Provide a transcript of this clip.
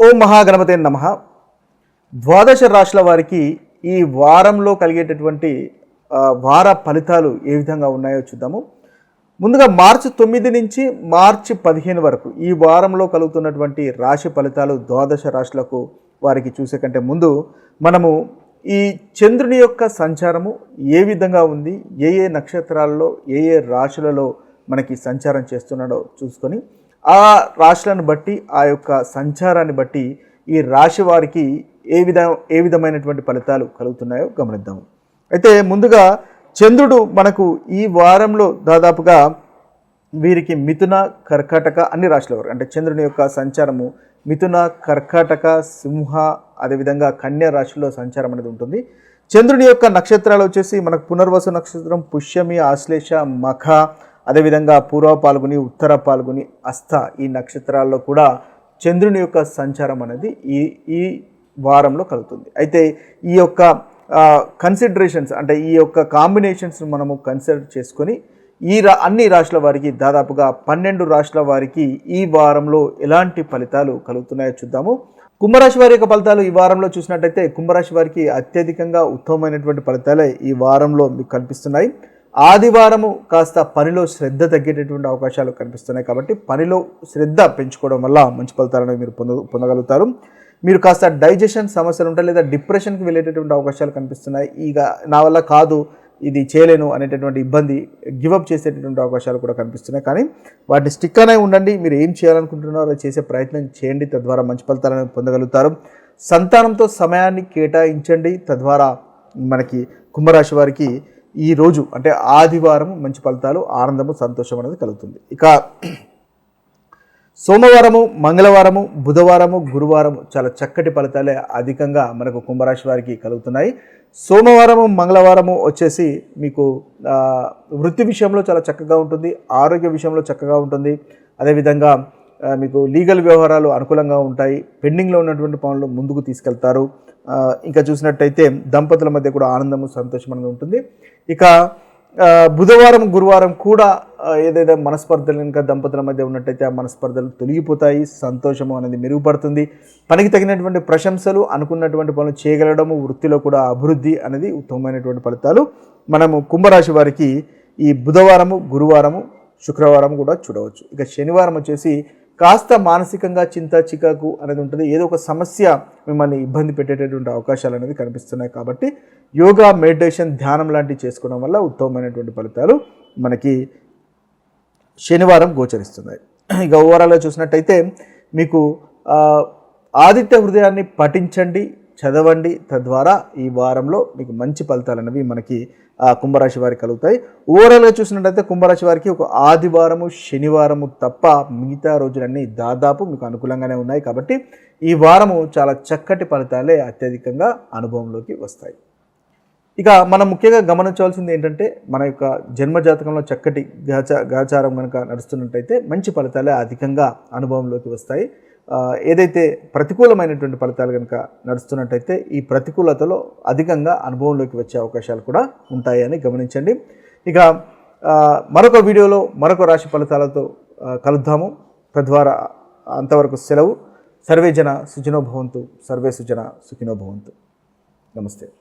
ఓం మహాగణపతే నమ. ద్వాదశ రాశుల వారికి ఈ వారంలో కలిగేటటువంటి వార ఫలితాలు ఏ విధంగా ఉన్నాయో చూద్దాము. ముందుగా మార్చి తొమ్మిది నుంచి మార్చి పదిహేను వరకు ఈ వారంలో కలుగుతున్నటువంటి రాశి ఫలితాలు ద్వాదశ రాశులకు వారికి చూసే కంటే ముందు మనము ఈ చంద్రుని యొక్క సంచారము ఏ విధంగా ఉంది ఏ ఏ నక్షత్రాల్లో ఏ ఏ రాశులలో మనకి సంచారం చేస్తున్నాడో చూసుకొని ఆ రాశులను బట్టి ఆ యొక్క సంచారాన్ని బట్టి ఈ రాశి వారికి ఏ విధ ఏ విధమైనటువంటి ఫలితాలు కలుగుతున్నాయో గమనిద్దాము అయితే ముందుగా చంద్రుడు మనకు ఈ వారంలో దాదాపుగా వీరికి మిథున కర్కాటక అన్ని రాశుల వారు. అంటే చంద్రుని యొక్క సంచారము మిథున కర్కాటక సింహ అదేవిధంగా కన్యా రాశిలో సంచారం అనేది ఉంటుంది. చంద్రుని యొక్క నక్షత్రాలు వచ్చేసి మనకు పునర్వసు నక్షత్రం పుష్యమి ఆశ్లేష మఖ అదేవిధంగా పూర్వ పాల్గొని ఉత్తర పాల్గొని అస్థ ఈ నక్షత్రాల్లో కూడా చంద్రుని యొక్క సంచారం అనేది ఈ ఈ వారంలో కలుగుతుంది. అయితే ఈ యొక్క కన్సిడరేషన్స్ అంటే ఈ యొక్క కాంబినేషన్స్ మనము కన్సిడర్ చేసుకొని ఈ రా అన్ని రాష్ట్రాల వారికి దాదాపుగా పన్నెండు రాష్ట్రాల వారికి ఈ వారంలో ఎలాంటి ఫలితాలు కలుగుతున్నాయో చూద్దాము. కుంభరాశి వారి యొక్క ఫలితాలు ఈ వారంలో చూసినట్టయితే కుంభరాశి వారికి అత్యధికంగా ఉత్తమమైనటువంటి ఫలితాలే ఈ వారంలో మీకు కనిపిస్తున్నాయి. ఆదివారము కాస్త పనిలో శ్రద్ధ తగ్గేటటువంటి అవకాశాలు కనిపిస్తున్నాయి కాబట్టి పనిలో శ్రద్ధ పెంచుకోవడం వల్ల మంచి ఫలితాలను మీరు పొంద పొందగలుగుతారు. మీరు కాస్త డైజెషన్ సమస్యలు ఉంటాయి లేదా డిప్రెషన్కి వెళ్ళేటటువంటి అవకాశాలు కనిపిస్తున్నాయి. ఇక నా వల్ల కాదు ఇది చేయలేను అనేటటువంటి ఇబ్బంది గివప్ చేసేటటువంటి అవకాశాలు కూడా కనిపిస్తున్నాయి. కానీ వాటిని స్టిక్ అనే ఉండండి. మీరు ఏం చేయాలనుకుంటున్నారో చేసే ప్రయత్నం చేయండి. తద్వారా మంచి ఫలితాలను పొందగలుగుతారు. సంతానంతో సమయాన్ని కేటాయించండి. తద్వారా మనకి కుంభరాశి వారికి ఈ రోజు అంటే ఆదివారం మంచి ఫలితాలు ఆనందము సంతోషం అనేది కలుగుతుంది. ఇక సోమవారము మంగళవారము బుధవారము గురువారము చాలా చక్కటి ఫలితాలే అధికంగా మనకు కుంభరాశి వారికి కలుగుతున్నాయి. సోమవారము మంగళవారము వచ్చేసి మీకు వృత్తి విషయంలో చాలా చక్కగా ఉంటుంది ఆరోగ్య విషయంలో చక్కగా ఉంటుంది. అదేవిధంగా మీకు లీగల్ వ్యవహారాలు అనుకూలంగా ఉంటాయి. పెండింగ్లో ఉన్నటువంటి పనులు ముందుకు తీసుకెళ్తారు. ఇంకా చూసినట్టయితే దంపతుల మధ్య కూడా ఆనందము సంతోషం అనేది ఉంటుంది. ఇక బుధవారం గురువారం కూడా ఏదైతే మనస్పర్ధలు ఇంకా దంపతుల మధ్య ఉన్నట్టయితే ఆ మనస్పర్ధలు తొలగిపోతాయి. సంతోషము అనేది మెరుగుపడుతుంది. పనికి తగినటువంటి ప్రశంసలు అనుకున్నటువంటి పనులు చేయగలగడము వృత్తిలో కూడా అభివృద్ధి అనేది ఉత్తమమైనటువంటి ఫలితాలు మనము కుంభరాశి వారికి ఈ బుధవారము గురువారము శుక్రవారం కూడా చూడవచ్చు. ఇక శనివారం వచ్చేసి కాస్త మానసికంగా చింత చికాకు అనేది ఉంటుంది. ఏదో ఒక సమస్య మిమ్మల్ని ఇబ్బంది పెట్టేటటువంటి అవకాశాలు అనేది కనిపిస్తున్నాయి కాబట్టి యోగా మెడిటేషన్ ధ్యానం లాంటివి చేసుకోవడం వల్ల ఉత్తమమైనటువంటి ఫలితాలు మనకి శనివారం గోచరిస్తున్నాయి. ఇక ఓవరాల్గా చూసినట్టయితే మీకు ఆదిత్య హృదయాన్ని పఠించండి. చదవండి. తద్వారా ఈ వారంలో మీకు మంచి ఫలితాలు అనేవి మనకి కుంభరాశి వారికి కలుగుతాయి. ఓవరాల్గా చూసినట్టయితే కుంభరాశి వారికి ఒక ఆదివారము శనివారము తప్ప మిగతా రోజులన్నీ దాదాపు మీకు అనుకూలంగానే ఉన్నాయి. కాబట్టి ఈ వారము చాలా చక్కటి ఫలితాలే అత్యధికంగా అనుభవంలోకి వస్తాయి. ఇక మనం ముఖ్యంగా గమనించవలసింది ఏంటంటే మన యొక్క జన్మ జాతకంలో చక్కటి గాచ గాచారం కనుక నడుస్తున్నట్టయితే మంచి ఫలితాలే అధికంగా అనుభవంలోకి వస్తాయి. ఏదైతే ప్రతికూలమైనటువంటి ఫలితాలు కనుక నడుస్తున్నట్టయితే ఈ ప్రతికూలతలో అధికంగా అనుభవంలోకి వచ్చే అవకాశాలు కూడా ఉంటాయని గమనించండి. ఇక మరొక వీడియోలో మరొక రాశి ఫలితాలతో కలుద్దాము. తద్వారా అంతవరకు సెలవు. సర్వే జన సుజనో భవంతు. సర్వే సుజన సుఖినో భవంతు. నమస్తే.